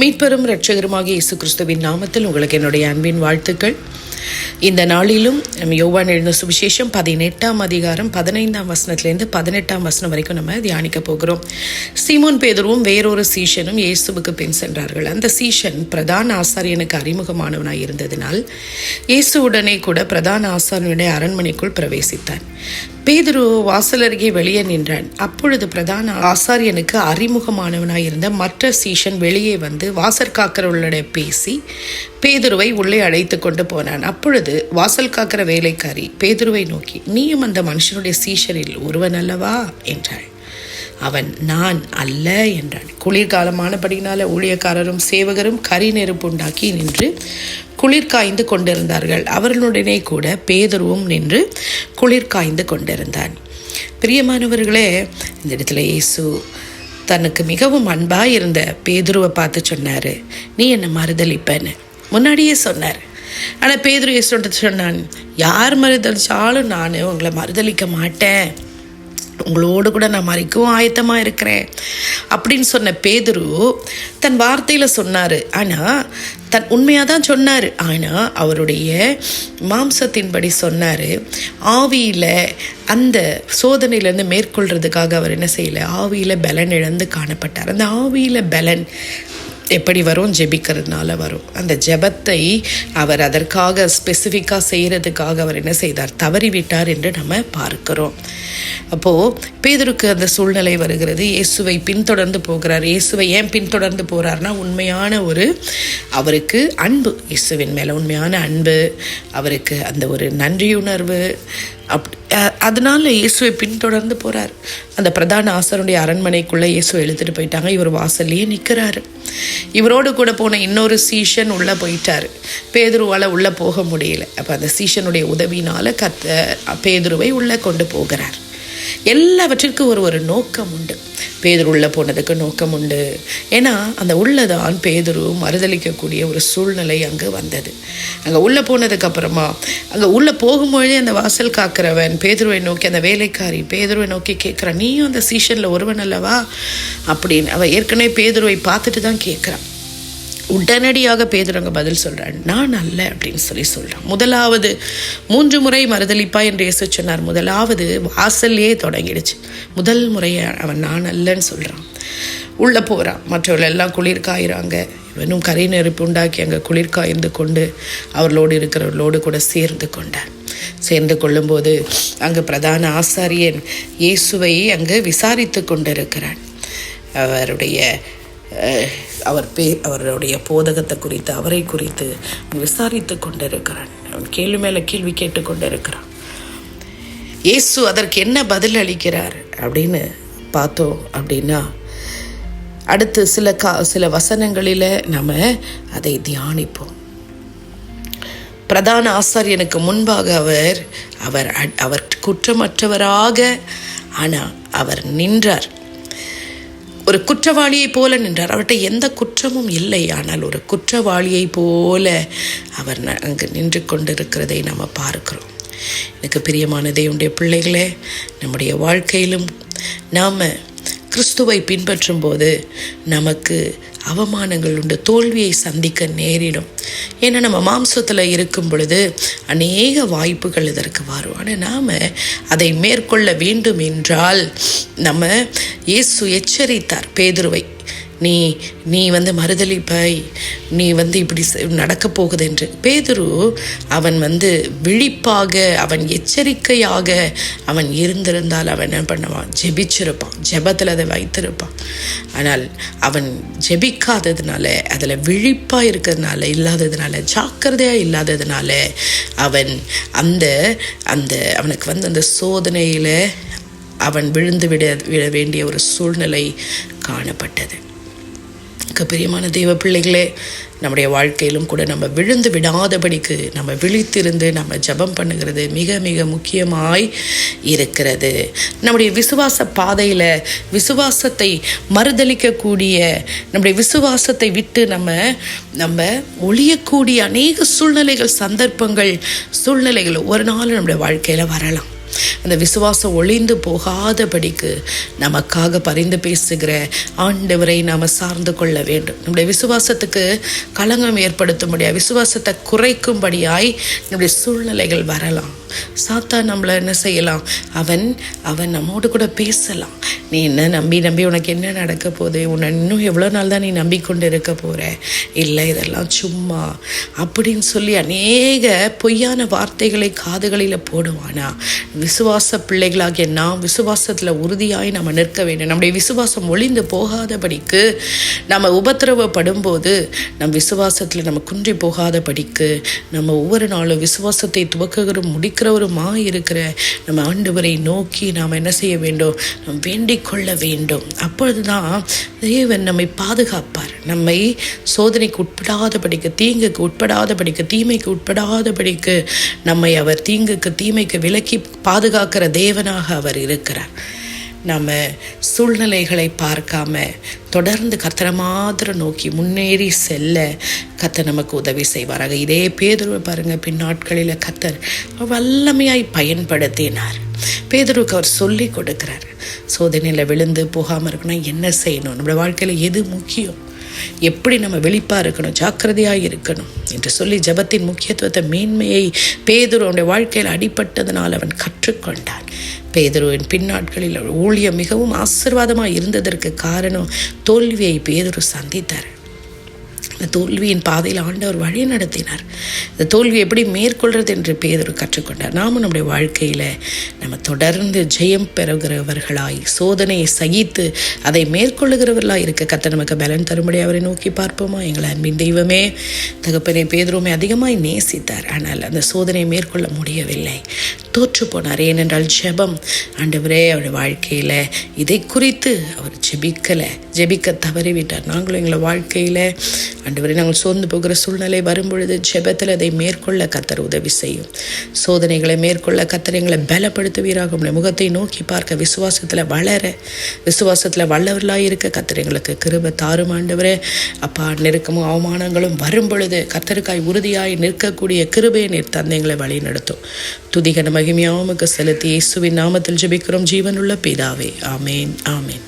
மீட்பெரும் இரட்சகருமாகிய இயேசு கிறிஸ்துவின் நாமத்தில் உங்களுக்கு என்னுடைய அன்பின் வாழ்த்துக்கள். இந்த நாளிலும் நம்ம யோவான் எழுந்த சுவிசேஷம் பதினெட்டாம் அதிகாரம் பதினைந்தாம் வசனத்திலேருந்து பதினெட்டாம் வசனம் வரைக்கும் நம்ம தியானிக்க போகிறோம். சீமோன் பேதுருவும் வேறொரு சீஷனும் இயேசுவுக்கு பின் சென்றார்கள். அந்த சீஷன் பிரதான ஆசாரியனுக்கு அறிமுகமானவனாய் இருந்ததினால் இயேசுவுடனே கூட பிரதான ஆசாரியனுடைய அரண்மனைக்குள் பிரவேசித்தான். பேதுரு வாசல் அருகே வெளியே நின்றான். அப்பொழுது பிரதான ஆசாரியனுக்கு அறிமுகமானவனாயிருந்த மற்ற சீஷன் வெளியே வந்து வாசற்காக்கரவர்களுடைய பேசி பேதுருவை உள்ளே அழைத்து கொண்டு போனான். அப்பொழுது வாசல் காக்கிற வேலைக்காரி பேதுருவை நோக்கி நீயும் அந்த மனுஷனுடைய சீஷரில் ஒருவன் அல்லவா? என்றாள். அவன் நான் அல்ல என்றான் குளிர்காலமானபடினால ஊழியக்காரரும் சேவகரும் கரி நெருப்பு உண்டாக்கி நின்று குளிர் காய்ந்து கொண்டிருந்தார்கள். அவர்களுடனே கூட பேதுருவும் நின்று குளிர் காய்ந்து கொண்டிருந்தான். பிரியமானவர்களே இந்த இடத்துல இயேசு தனக்கு மிகவும் அன்பாக இருந்த பேதுருவை பார்த்து சொன்னார். நீ என்னை மறுதளிப்பேன்னு முன்னாடியே சொன்னார். ஆனால் பேதுரு இயேசுன்றது சொன்னான் யார் மறுதளிச்சாலும் நான் உங்களை மறுதளிக்க மாட்டேன். உங்களோடு கூட நான் மறிக்கவும் ஆயத்தமாக இருக்கிறேன். அப்படின்னு சொன்ன பேதுரு தன் வார்த்தையில் சொன்னார். ஆனால் தன் உண்மையாக தான் சொன்னார். ஆனால் அவருடைய மாம்சத்தின்படி சொன்னார் ஆவியில் அந்த சோதனையிலேருந்து மேற்கொள்கிறதுக்காக அவர் என்ன செய்யலை? ஆவியில் பலன் இழந்து காணப்பட்டார். அந்த ஆவியில் பலன் எப்படி வரும்? ஜெபிக்கிறதுனால வரும். அந்த ஜெபத்தை அவர் அதற்காக ஸ்பெசிஃபிக்காக செய்கிறதுக்காக அவர் என்ன செய்தார்? தவறிவிட்டார் என்று நம்ம பார்க்கிறோம். அப்போது பேதருக்கு அந்த சூழ்நிலை வருகிறது. இயேசுவை பின்தொடர்ந்து போகிறார். இயேசுவை ஏன் பின்தொடர்ந்து போகிறார்னா உண்மையான ஒரு அவருக்கு அன்பு. இயேசுவின் மேலே உண்மையான அன்பு அவருக்கு அந்த ஒரு நன்றியுணர்வு. அப் அதனால இயேசுவை பின்தொடர்ந்து போகிறார் அந்த பிரதான ஆசருடைய அரண்மனைக்குள்ளே இயேசு எழுத்துட்டு போயிட்டாங்க. இவர் வாசல்லையே நிற்கிறாரு இவரோடு கூட போன இன்னொரு சீஷன் உள்ளே போயிட்டார். பேதுருவால் உள்ளே போக முடியல. அப்போ அந்த சீஷனுடைய உதவினால கத்த பேதுருவை உள்ளே கொண்டு போகிறார். எல்லாவற்றிற்கும் ஒரு ஒரு நோக்கம் உண்டு. பேதுரு உள்ளே போனதுக்கு நோக்கம் உண்டு. ஏன்னா அந்த உள்ளதான் பேதுரு மறுதளிக்கக்கூடிய ஒரு சூழ்நிலை அங்கே வந்தது. அங்கே உள்ளே போனதுக்கு அப்புறமா அங்கே உள்ளே போகும்பொழுதே அந்த வாசல் காக்கிறவன் பேதுருவை நோக்கி அந்த வேலைக்காரி பேதுருவை நோக்கி கேட்குறான் நீயும் அந்த சீசனில் ஒருவன் அல்லவா? அப்படின்னு. அவள் ஏற்கனவே பேதுருவை பார்த்துட்டு தான் கேட்குறான். உடனடியாக பேதுரங்க பதில் சொல்கிறான் நான் அல்ல அப்படின்னு சொல்லி சொல்கிறான் முதலாவது மூன்று முறை மறுதளிப்பா என்று இயேசு சொன்னார். முதலாவது வாசல்லையே தொடங்கிடுச்சு. முதல் முறையை அவன் நான் அல்லன்னு சொல்கிறான் உள்ளே போகிறான் மற்றவர்கள் எல்லாம் குளிர் காயிறாங்க. இவனும் கரை நெருப்பு உண்டாக்கி அங்கே குளிர்காய்ந்து கொண்டு அவர்களோடு இருக்கிறவர்களோடு கூட சேர்ந்து கொண்டான். சேர்ந்து கொள்ளும்போது அங்கு பிரதான ஆசாரியன் இயேசுவை அங்கு விசாரித்து கொண்டிருக்கிறான். அவருடைய அவர் பே அவருடைய போதகத்தை குறித்து அவரை குறித்து விசாரித்து கொண்டிருக்கிறான். அவன் கேள்வி மேலே கேள்வி கேட்டு கொண்டிருக்கிறான். இயேசு அதற்கு என்ன பதில் அளிக்கிறார் அப்படின்னு பார்த்தோம் அப்படின்னா அடுத்து சில கா சில வசனங்களில் நம்ம அதை தியானிப்போம். பிரதான ஆசாரியனுக்கு முன்பாக அவர் அவர் அவர் குற்றமற்றவராக ஆனால் அவர் நின்றார். ஒரு குற்றவாளியைப் போல நின்றார். அவர்கிட்ட எந்த குற்றமும் இல்லை. ஆனால் ஒரு குற்றவாளியைப் போல அவர் அங்கு நின்று கொண்டிருக்கிறதை நாம் பார்க்கிறோம். எனக்கு பிரியமான தேவனுடைய பிள்ளைகளே நம்முடைய வாழ்க்கையிலும் நாம் கிறிஸ்துவை பின்பற்றும் போது நமக்கு அவமானங்கள் உண்டு தோல்வியை சந்திக்க நேரிடும். ஏன்னா நம்ம மாம்சத்தில் இருக்கும் பொழுது அநேக வாய்ப்புகள் இதற்கு வரும் ஆனால் நாம் அதை மேற்கொள்ள வேண்டும் என்றால் நம்ம இயேசு எச்சரித்தார் பேதுருவை. நீ நீ வந்து மறுதளிப்பாய் நீ வந்து இப்படி நடக்கப் போகுது என்று பேதுரு அவன் வந்து விழிப்பாக அவன் எச்சரிக்கையாக அவன் இருந்திருந்தால் அவன் என்ன பண்ணுவான்? ஜெபிச்சிருப்பான். ஜெபத்தில் அதை வைத்திருப்பான். ஆனால் அவன் ஜெபிக்காததுனால அதில் விழிப்பாக இருக்கிறதுனால இல்லாததுனால ஜாக்கிரதையாக இல்லாததுனால அவன் அந்த அந்த அவனுக்கு வந்து அந்த சோதனையில் அவன் விழுந்து விட விட வேண்டிய ஒரு சூழ்நிலை காணப்பட்டது. பிரியமான தெய்வ பிள்ளைகளே நம்முடைய வாழ்க்கையிலும் கூட நம்ம விழுந்து விடாதபடிக்கு நம்ம விழித்திருந்து நம்ம ஜெபம் பண்ணுகிறது மிக மிக முக்கியமாய் இருக்கிறது. நம்முடைய விசுவாச பாதையில் விசுவாசத்தை மறுதளிக்கக்கூடிய நம்முடைய விசுவாசத்தை விட்டு நம்ம நம்ம ஒழியக்கூடிய அநேக சூழ்நிலைகள் சந்தர்ப்பங்கள் சூழ்நிலைகள் ஒரு நாள் நம்முடைய வாழ்க்கையில் வரலாம். அந்த விசுவாசம் ஒளிந்து போகாதபடிக்கு நமக்காக பரிந்து பேசுகிற ஆண்டவரை நாம் சார்ந்து கொள்ள வேண்டும். நம்முடைய விசுவாசத்துக்கு களங்கம் ஏற்படுத்த முடியாது விசுவாசத்தை குறைக்கும்படியாய் நம்முடைய சூழ்நிலைகள் வரலாம். சாத்தா நம்மளை என்ன செய்யலாம்? அவன் அவன் நம்மோடு கூட பேசலாம். நீ என்ன நம்பி நம்பி உனக்கு என்ன நடக்க போகுது? உன்னை இன்னும் எவ்வளோ நாள் தான் நீ நம்பிக்கொண்டு இருக்க போகிற இல்லை இதெல்லாம் சும்மா. அப்படின்னு சொல்லி அநேக பொய்யான வார்த்தைகளை காதுகளில் போடுவானா? விசுவாச பிள்ளைகளாகிய நாம் விசுவாசத்தில் உறுதியாய் நம்ம நிற்க வேண்டும். நம்முடைய விசுவாசம் ஒளிந்து போகாதபடிக்கு நம்ம உபத்திரவப்படும் போது நம் விசுவாசத்தில் நம்ம குன்றி போகாதபடிக்கு நம்ம ஒவ்வொரு நாளும் விசுவாசத்தை துவக்குகிறோம் முடிக்கிறவருமா இருக்கிற நம்ம ஆண்டவரை நோக்கி நாம் என்ன செய்ய வேண்டும்? நாம் வேண்டிக் கொள்ள வேண்டும். அப்பொழுதுதான் தேவன் நம்மை பாதுகாப்பார். நம்மை சோதனைக்கு உட்படாத படிக்க தீங்குக்கு உட்படாத படிக்க தீமைக்கு உட்படாத படிக்க நம்மை அவர் தீங்குக்கு தீமைக்கு விலக்கி பாதுகாக்கிற தேவனாக அவர் இருக்கிறார். நம்ம சூழ்நிலைகளை பார்க்காம தொடர்ந்து கத்தரை மாத்திரம் நோக்கி முன்னேறி செல்ல கத்தர் நமக்கு உதவி செய்வாராக. இதே பேதுருவை பாருங்கள் பின்னாட்களில் கத்தர் வல்லமையாய் பயன்படுத்தினார். பேதுருவுக்கு அவர் சொல்லி கொடுக்கிறார். சோதனையில் விழுந்து போகாமல் இருக்குன்னா என்ன செய்யணும்? நம்மளோட வாழ்க்கையில் எது முக்கியம்? எப்படி நம்ம வெளிப்பாக இருக்கணும் ஜாக்கிரதையாக இருக்கணும் என்று சொல்லி ஜபத்தின் முக்கியத்துவத்தை மேன்மையை பேதுரு அவனுடைய வாழ்க்கையில் அடிபட்டதனால் அவன் கற்றுக்கொண்டான். பேதுருவின் பின்னாட்களில் ஊழியம் மிகவும் ஆசிர்வாதமாக இருந்ததற்கு காரணம் தோல்வியை பேதுரு சந்தித்தார். இந்த தோல்வியின் பாதையில் ஆண்டவர் வழி நடத்தினார். இந்த தோல்வி எப்படி மேற்கொள்வது என்று பேதர் கற்றுக்கொண்டார். நாமும் நம்முடைய வாழ்க்கையில் நம்ம தொடர்ந்து ஜெயம் பெறுகிறவர்களாய் சோதனையை சகித்து அதை மேற்கொள்ளுகிறவர்களாய் இருக்க கத்த நமக்கு பலன் தரும்படி அவரை நோக்கி பார்ப்போமா? எங்களை அன்பின் தெய்வமே தகப்பனை பேதருமே அதிகமாய் நேசித்தார். ஆனால் அந்த சோதனையை மேற்கொள்ள முடியவில்லை. தோற்று போனார். ஏனென்றால் ஜெபம் ஆண்டவரே அவருடைய வாழ்க்கையில் இதை குறித்து அவர் ஜெபிக்கலை. ஜெபிக்க தவறிவிட்டார். நாங்களும் எங்களை வாழ்க்கையில் ஆண்டவரே நாங்கள் சோர்ந்து போகிற சூழ்நிலை வரும்பொழுது ஜெபத்தில் அதை மேற்கொள்ள கத்தர் உதவி செய்யும். சோதனைகளை மேற்கொள்ள கத்தர் எங்களை பலப்படுத்துவீராக முகத்தை நோக்கி பார்க்க விசுவாசத்தில் வளர விசுவாசத்தில் வல்லவர்களாக இருக்க கத்தர் எங்களுக்கு கிருப தாரும் ஆண்டவரே. அப்பா நெருக்கமும் அவமானங்களும் வரும்பொழுது கத்தருக்காய் உறுதியாய் நிற்கக்கூடிய கிருபையை நீர் தந்தைங்களை வழி நடத்தும் துதிகன மகிமையாவுக்கு செலுத்தி இயேசுவின் நாமத்தில் ஜெபிக்கிறோம். ஜீவனுள்ள பிதாவே ஆமேன் ஆமேன்.